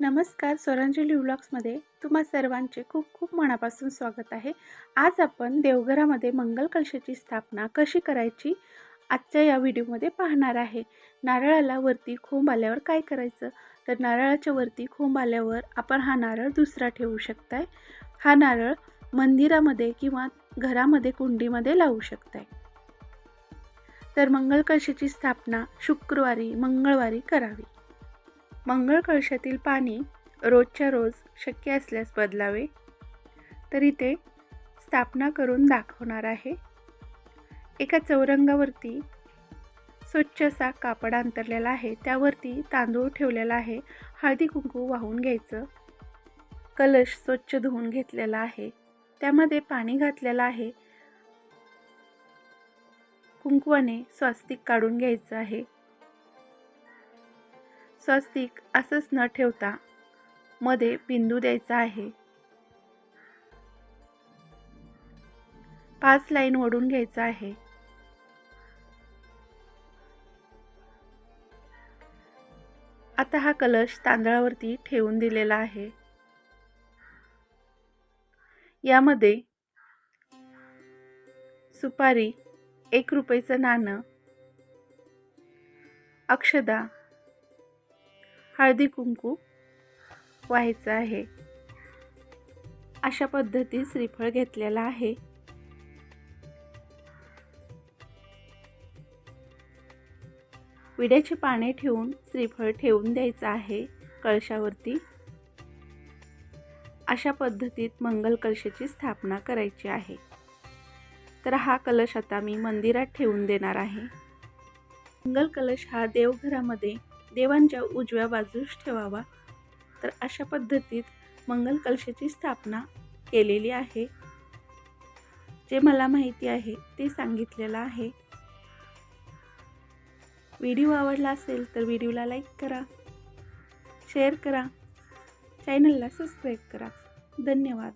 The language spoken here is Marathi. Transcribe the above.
नमस्कार स्वरांजली व्लॉग्समध्ये तुम्हा सर्वांचे खूप खूप मनापासून स्वागत आहे. आज आपण देवघरामध्ये मंगल कलशाची स्थापना कशी करायची आजच्या या व्हिडिओमध्ये पाहणार आहे. नारळाला वरती खोंब आल्यावर काय करायचं? तर नारळाच्या वरती खोंब आल्यावर आपण हा नारळ दुसरा ठेवू शकताय. हा नारळ मंदिरामध्ये किंवा घरामध्ये कुंडीमध्ये लावू शकताय. तर मंगल कलशाची स्थापना शुक्रवारी मंगळवारी करावी. मंगळ कळशातील पाणी रोजच्या रोज शक्य असल्यास बदलावे. तर इथे स्थापना करून दाखवणार आहे. एका चौरंगावरती स्वच्छ असा कापड अंतरलेला आहे. त्यावरती तांदूळ ठेवलेला आहे. हळदी कुंकू वाहून घ्यायचं. कलश स्वच्छ धुवून घेतलेला आहे. त्यामध्ये पाणी घातलेलं आहे. कुंकवाने स्वास्तिक काढून घ्यायचं आहे. स्वस्तिक असंच न ठेवता मध्ये बिंदू द्यायचा आहे. पाच लाईन ओढून घ्यायचा आहे. आता हा कलश तांदळावरती ठेवून दिलेला आहे. यामध्ये सुपारी एक रुपयाचं नाणं अक्षदा हळदी कुंकू व्हायचं आहे. अशा पद्धतीत श्रीफळ घेतलेला आहे. विड्याचे पाने ठेवून श्रीफळ ठेवून द्यायचं आहे कळशावरती. अशा पद्धतीत मंगल कलशाची स्थापना करायची आहे. तर हा कलश आता मी मंदिरात ठेवून देणार आहे. मंगल कलश हा देवघरामध्ये देवांच्या उजव्या बाजूस ठेवावा. तर अशा पद्धतीत मंगल कलशाची स्थापना केलेली आहे. जे मला माहिती आहे ते सांगितलेलं आहे. व्हिडिओ आवडला असेल तर व्हिडिओला लाईक करा शेअर करा चॅनलला सबस्क्राईब करा. धन्यवाद.